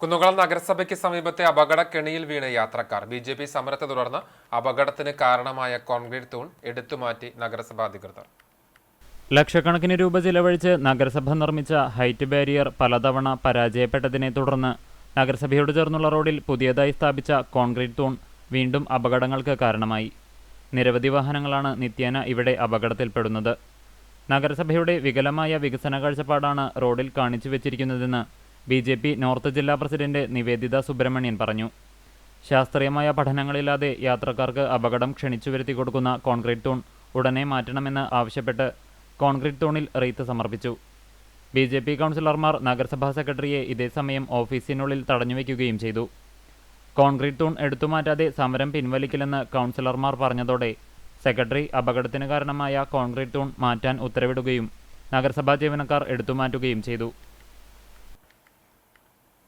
കുന്നുകുളം നഗരസഭയ്ക്ക് സമീപത്തെ അപകടക്കെണിയിൽ വീണ യാത്രക്കാർ. ബി ജെ പി സമരത്തെ തുടർന്ന് അപകടത്തിന് കാരണമായ കോൺക്രീറ്റ് തൂൺ എടുത്തുമാറ്റി നഗരസഭാ അധികൃതർ. ലക്ഷക്കണക്കിന് രൂപ ചിലവഴിച്ച് നഗരസഭ നിർമ്മിച്ച ഹൈറ്റ് ബാരിയർ പലതവണ പരാജയപ്പെട്ടതിനെ തുടർന്ന് നഗരസഭയോട് ചേർന്നുള്ള റോഡിൽ പുതിയതായി സ്ഥാപിച്ച കോൺക്രീറ്റ് തൂൺ വീണ്ടും അപകടങ്ങൾക്ക് കാരണമായി. നിരവധി വാഹനങ്ങളാണ് നിത്യേന ഇവിടെ അപകടത്തിൽപ്പെടുന്നത്. നഗരസഭയുടെ വികലമായ വികസന കാഴ്ചപ്പാടാണ് റോഡിൽ കാണിച്ചു വെച്ചിരിക്കുന്നതെന്ന് ബി ജെ പി നോർത്ത് ജില്ലാ പ്രസിഡന്റ് നിവേദിത സുബ്രഹ്മണ്യൻ പറഞ്ഞു. ശാസ്ത്രീയമായ പഠനങ്ങളില്ലാതെ യാത്രക്കാർക്ക് അപകടം ക്ഷണിച്ചു വരുത്തി കൊടുക്കുന്ന കോൺക്രീറ്റ് തൂൺ ഉടനെ മാറ്റണമെന്ന് ആവശ്യപ്പെട്ട് കോൺക്രീറ്റ് തൂണിൽ റീത്ത് സമർപ്പിച്ചു. ബി ജെ പി കൗൺസിലർമാർ നഗരസഭാ സെക്രട്ടറിയെ ഇതേസമയം ഓഫീസിനുള്ളിൽ തടഞ്ഞുവെക്കുകയും ചെയ്തു. കോൺക്രീറ്റ് തൂൺ എടുത്തുമാറ്റാതെ സമരം പിൻവലിക്കില്ലെന്ന് കൗൺസിലർമാർ പറഞ്ഞതോടെ സെക്രട്ടറി അപകടത്തിന് കാരണമായ കോൺക്രീറ്റ് തൂൺ മാറ്റാൻ ഉത്തരവിടുകയും നഗരസഭാ ജീവനക്കാർ എടുത്തുമാറ്റുകയും ചെയ്തു.